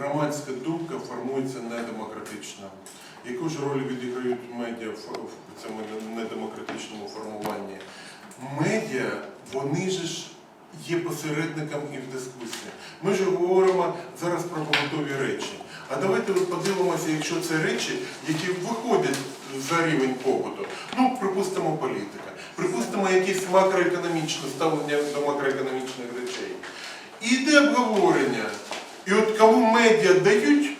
громадська думка формується недемократично. Яку ж роль відіграють медіа в цьому недемократичному формуванні? Медіа, вони ж є посередником і в дискусії. Ми ж говоримо зараз про побутові речі. А давайте подивимося, якщо це речі, які виходять за рівень побуту. Ну, припустимо, політика, припустимо, якесь макроекономічне ставлення до макроекономічних речей. І йде обговорення. І от дають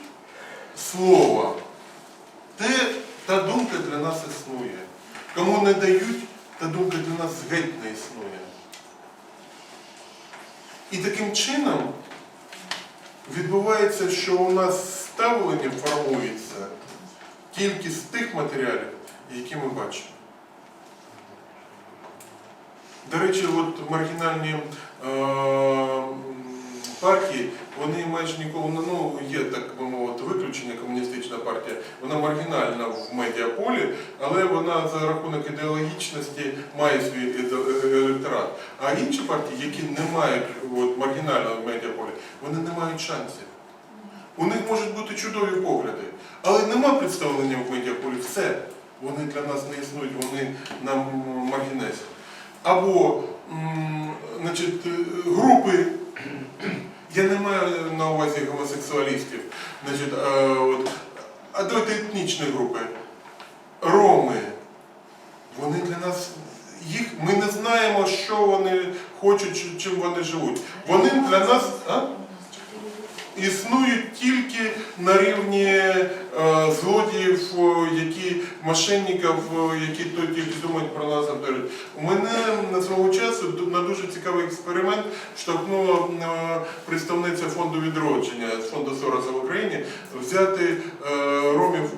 слово, те, та думка для нас існує. Кому не дають, та думка для нас геть не існує. І таким чином відбувається, що у нас ставлення формується тільки з тих матеріалів, які ми бачимо. До речі, от маргінальні е, партії, вони майже ніколи ну, є так би мовити виключення комуністична партія, вона маргінальна в медіаполі, але вона за рахунок ідеологічності має свій е, електорат. А інші партії, які не мають от, маргінального медіаполі, вони не мають шансів. У них можуть бути чудові погляди, але нема представлення в медіаполі. Все. Вони для нас не існують, вони нам маргінесі. Або значить, е, групи, я не маю на увазі гомосексуалістів, значить, а, от, а давайте етнічні групи. Роми, вони для нас, їх, ми не знаємо, що вони хочуть, чим вони живуть. Вони для нас. А? Існують тільки на рівні е, злодіїв, е, які мошенників, е, які тільки думають про нас обдурять. У мене на свого часу на дуже цікавий експеримент штовхнула представниця фонду відродження фонду Сороса в Україні взяти ромів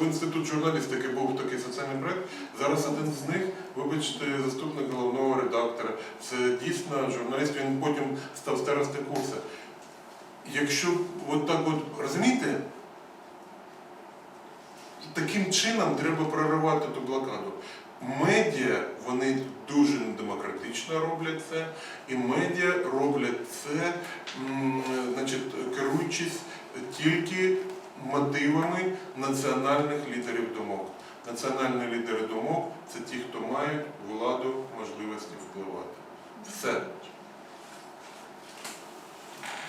в інститут журналістики. Був такий соціальний проект. Зараз один з них, вибачте, заступник головного редактора. Це дійсно журналіст. Він потім став старости курсу. Якщо от так от розумієте, таким чином треба проривати ту блокаду. Медіа вони дуже недемократично роблять це, і медіа роблять це, значить, керуючись тільки мотивами національних лідерів думок. Національні лідери думок це ті, хто мають владу, можливості впливати. Все.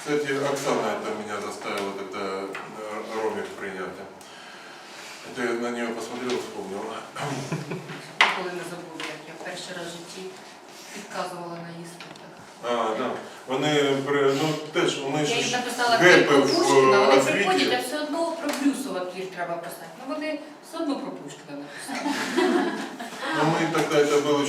Кстати, Оксана это меня заставила тогда э, ромик принять. Это я на нее посмотрел, вспомнил. Ніколи не забуду, як я перший раз в житті підказувала на іспитах. А, да. Вони при- ну, теж вони Я ж їм написала гепи кілька в Пушкіна, е, вони освіті. приходять, а все одно про Брюсова твір треба писати. Ну вони все одно про Пушкіна написали. Ну, мы тогда, это был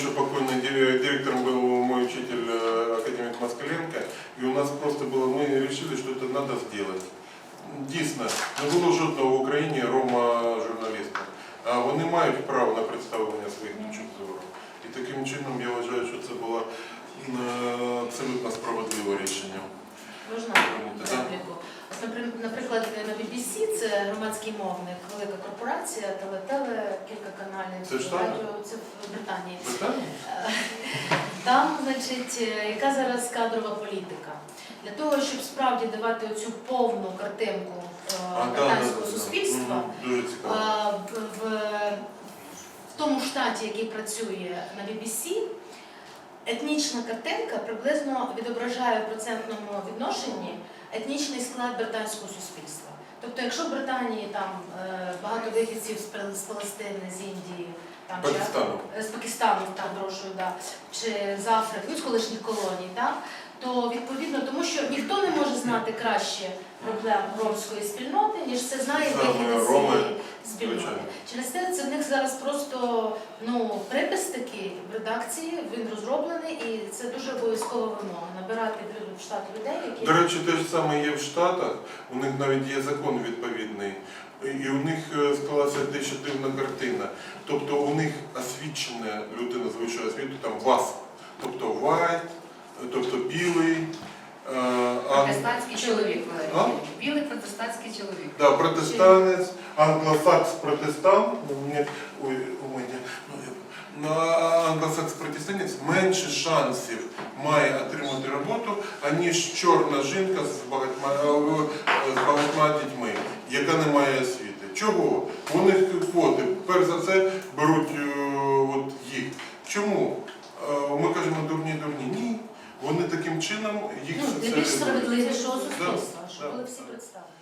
Дійсно, не було жодного в Україні рома журналіста. А вони мають право на представлення своїх точок зору. І таким чином я вважаю, що це було е, абсолютно справедливе рішення. Можна репліку? Наприклад, на BBC це громадський мовник, велика корпорація, телетеле, кілька каналів, Це в радіо, це в Британії. Питання? Там, значить, е, яка зараз кадрова політика? Для того, щоб справді давати оцю повну картинку е, британського да. суспільства, Дуже а, в, в, в тому штаті, який працює на BBC, етнічна картинка приблизно відображає в процентному відношенні етнічний склад британського суспільства. Тобто, якщо в Британії там е, багато вихідців з Палестини, з Індії, там чи- Пакистану. з Пакистану, там прошу, да, чи з Африки, ну, з колишніх колоній, так, то відповідно, тому що ніхто не може знати краще проблем ромської спільноти, ніж це знає Саме вихідець роми, цієї Через те це в них зараз просто ну, припис такий в редакції, він розроблений, і це дуже обов'язкова вимога. Набирати в штат людей, які До речі, те ж саме є в Штатах, у них навіть є закон відповідний, і у них е, склалася дещо дивна картина. Тобто у них освічена людина з вищою освітою, там вас, тобто white, тобто білий, е, Протестантський чоловік, А? Валерій. Білий протестантський чоловік. да, протестанець, англосакс протестант, ну, мені, ой, у мене, ну, я- ну, англосакс протестанець менше шансів має отримати роботу, аніж чорна жінка з багатьма, з багатьма чого? У них квоти. Перш за все беруть е, от їх. Чому? Е, Ми кажемо дурні, дурні. Ні. Вони таким чином їх Ну, для більш справедливішого суспільства, щоб були всі представлені.